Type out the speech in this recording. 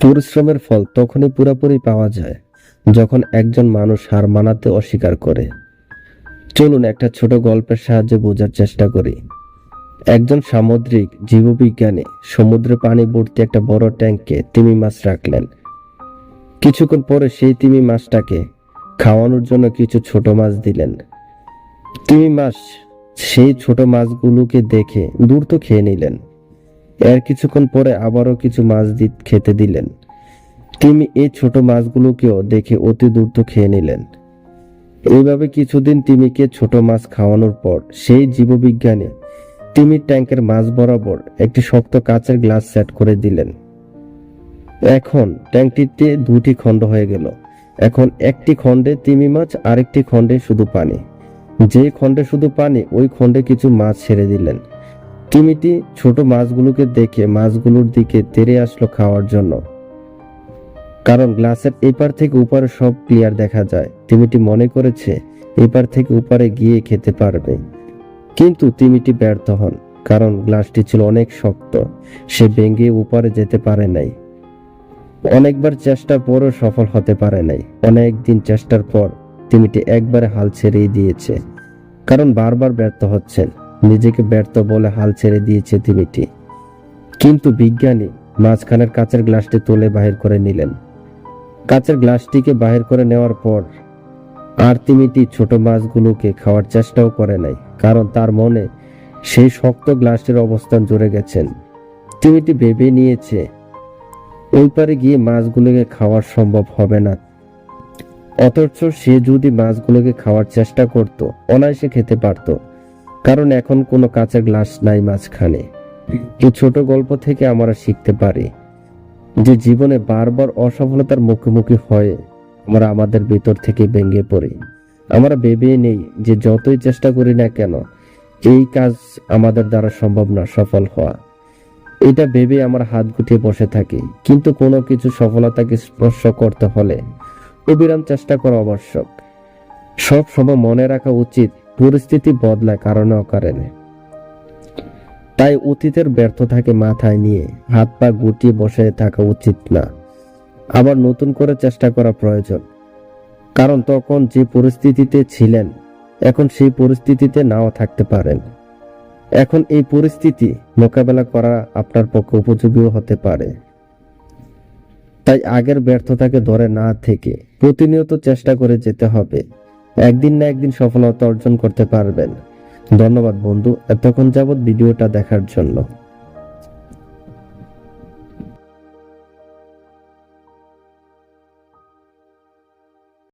পরিশ্রমের ফল তখনই পুরোপুরি পাওয়া যায়, যখন একজন মানুষ হার মানাতে অস্বীকার করে। চলুন একটা ছোট গল্পের সাহায্যে বোঝার চেষ্টা করি। একজন সামুদ্রিক জীববিজ্ঞানী সমুদ্রে পানি ভর্তি একটা বড় ট্যাঙ্কে তিমি মাছ রাখলেন। কিছুক্ষণ পরে সেই তিমি মাছটাকে খাওয়ানোর জন্য কিছু ছোট মাছ দিলেন। তিমি মাছ সেই ছোট মাছগুলোকে দেখে দূর তো খেয়ে নিলেন। এর কিছুক্ষণ পরে আবারও কিছু মাছ দি খেতে দিলেন। তিনি এই ছোট মাছগুলোকেও দেখে অতি দ্রুত খেয়ে নিলেন। এইভাবে কিছুদিন তিমিকে ছোট মাছ খাওয়ানোর পর সেই জীববিজ্ঞানী তিমির ট্যাঙ্কের মাছ বরাবর একটি শক্ত কাচের গ্লাস সেট করে দিলেন। এখন ট্যাঙ্কটিতে দুটি খণ্ড হয়ে গেল। এখন একটি খণ্ডে তিমি মাছ, আরেকটি খণ্ডে শুধু পানি। যে খণ্ডে শুধু পানি, ওই খণ্ডে কিছু মাছ ছেড়ে দিলেন। তিমিটি ছোট মাছগুলোকে দেখে মাছগুলোর দিকে তেড়ে আসলো খাওয়ার জন্য। কারণ গ্লাসের এপার থেকে উপরে সব ক্লিয়ার দেখা যায়। তিমিটি মনে করেছে এপার থেকে উপরে গিয়ে খেতে পারবে। কিন্তু তিমিটি ব্যর্থ হন, কারণ গ্লাসটি ছিল অনেক শক্ত। সে ভেঙে উপরে যেতে পারে নাই। অনেকবার চেষ্টার পরও সফল হতে পারে নাই। অনেক দিন চেষ্টার পর তিমিটি একবারে হাল ছেড়েই দিয়েছে। কারণ বারবার ব্যর্থ হচ্ছেন। নিজেকে ব্যর্থ বলে হাল ছেড়ে দিয়েছে তিমিটি কিন্তু বিজ্ঞানী মাঝখানের কাচের গ্লাসটি তুলে বাহির করে নিলেন। কাচের গ্লাসটিকে বাহির করে নেওয়ার পর আর তিমিটি ছোট মাছগুলোকে খাওয়ার চেষ্টাও করে নাই, কারণ তার মনে সেই শক্ত গ্লাসটির অবস্থান জুড়ে গেছেন। তিমিটি ভেবে নিয়েছে, ওই পারে গিয়ে মাছগুলোকে খাওয়ার সম্ভব হবে না। অথচ সে যদি মাছগুলোকে খাওয়ার চেষ্টা করত, অনায়াসে খেতে পারত। কারণ এখন কোনো কাঁচা গ্লাস নাই মাঝখানে। এই ছোট গল্প থেকে আমরা শিখতে পারি। যে জীবনে বারবার অসফলতার মুখোমুখি হয়ে আমরা আমাদের ভিতর থেকে ভেঙে পড়ি। আমরা ভেবে নেই যে যতই চেষ্টা করি না কেন এই কাজ আমাদের দ্বারা সম্ভব না সফল হওয়া। এটা ভেবে আমরা হাত গুটিয়ে বসে থাকি। কিন্তু কোনো কিছু সফলতাকে স্পর্শ করতে হলে অবিরাম চেষ্টা করা আবশ্যক। সব সময় মনে রাখা উচিত পরিস্থিতি বদলায়, কারণে অকারণে। তাই অতীতের ব্যর্থতাকে মাথায় নিয়ে হাত পা গুটিয়ে বসে থাকা উচিত না। আবার নতুন করে চেষ্টা করা প্রয়োজন। কারণ তখন যে পরিস্থিতিতে ছিলেন, এখন সেই পরিস্থিতিতে নাও থাকতে পারেন। এখন এই পরিস্থিতি মোকাবেলা করা আপনার পক্ষে উপযোগীও হতে পারে। তাই আগের ব্যর্থতাকে ধরে না থেকে প্রতিনিয়ত চেষ্টা করে যেতে হবে। একদিন না একদিন সফলতা অর্জন করতে পারবেন। ধন্যবাদ বন্ধু এতক্ষণ যাবৎ ভিডিওটা দেখার জন্য।